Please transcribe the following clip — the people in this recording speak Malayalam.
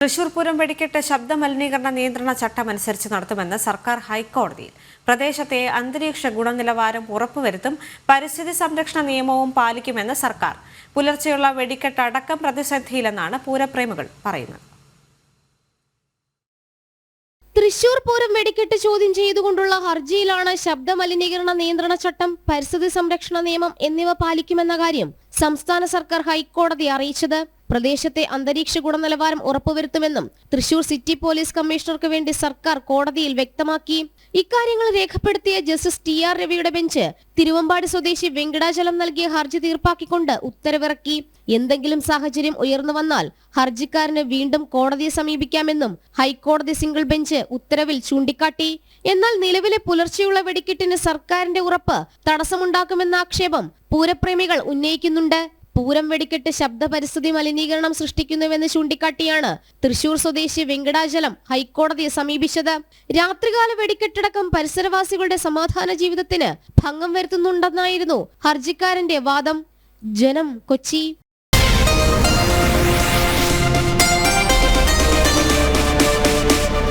തൃശൂർ പൂരം വെടിക്കെട്ട് ശബ്ദ മലിനീകരണ നിയന്ത്രണ ചട്ടം അനുസരിച്ച് നടത്തുമെന്ന് സർക്കാർ ഹൈക്കോടതിയിൽ. പ്രദേശത്തെ അന്തരീക്ഷ ഗുണനിലവാരം ഉറപ്പുവരുത്തും പരിസ്ഥിതി സംരക്ഷണ നിയമവും പാലിക്കുമെന്ന് സർക്കാർ. പുലർച്ചെയുള്ള വെടിക്കെട്ട് അടക്കം പ്രതിസന്ധിയിലെന്നാണ് പൂരപ്രേമികൾ പറയുന്നത്. തൃശൂർ പൂരം വെടിക്കെട്ട് ചോദ്യം ചെയ്തുകൊണ്ടുള്ള ഹർജിയിലാണ് ശബ്ദ മലിനീകരണ നിയന്ത്രണ ചട്ടം പരിസ്ഥിതി സംരക്ഷണ നിയമം എന്നിവ പാലിക്കുമെന്ന കാര്യം സംസ്ഥാന സർക്കാർ ഹൈക്കോടതി അറിയിച്ചത്. പ്രദേശത്തെ അന്തരീക്ഷ ഗുണനിലവാരം ഉറപ്പുവരുത്തുമെന്നും തൃശൂർ സിറ്റി പോലീസ് കമ്മീഷണർക്ക് വേണ്ടി സർക്കാർ കോടതിയിൽ വ്യക്തമാക്കി. ഇക്കാര്യങ്ങൾ രേഖപ്പെടുത്തിയ ജസ്റ്റിസ് ടി ആർ രവിയുടെ ബെഞ്ച് തിരുവമ്പാടി സ്വദേശി വെങ്കടാചലം നൽകിയ ഹർജി തീർപ്പാക്കിക്കൊണ്ട് ഉത്തരവിറക്കി. എന്തെങ്കിലും സാഹചര്യം ഉയർന്നു വന്നാൽ ഹർജിക്കാരന് വീണ്ടും കോടതിയെ സമീപിക്കാമെന്നും ഹൈക്കോടതി സിംഗിൾ ബെഞ്ച് ഉത്തരവിൽ ചൂണ്ടിക്കാട്ടി. എന്നാൽ നിലവിലെ പുലർച്ചെയുള്ള വെടിക്കെട്ടിന് സർക്കാരിന്റെ ഉറപ്പ് തടസ്സമുണ്ടാക്കുമെന്ന ആക്ഷേപം പൂരപ്രേമികൾ ഉന്നയിക്കുന്നുണ്ട്. പൂരം വെടിക്കെട്ട് ശബ്ദ പരിസ്ഥിതി മലിനീകരണം സൃഷ്ടിക്കുന്നുവെന്ന് ചൂണ്ടിക്കാട്ടിയാണ് തൃശൂർ സ്വദേശി വെങ്കടാചലം ഹൈക്കോടതിയെ സമീപിച്ചത്. രാത്രികാല വെടിക്കെട്ടടക്കം പരിസരവാസികളുടെ സമാധാന ജീവിതത്തിന് ഭംഗം വരുത്തുന്നുണ്ടെന്നായിരുന്നു ഹർജിക്കാരന്റെ വാദം. ജനം കൊച്ചി.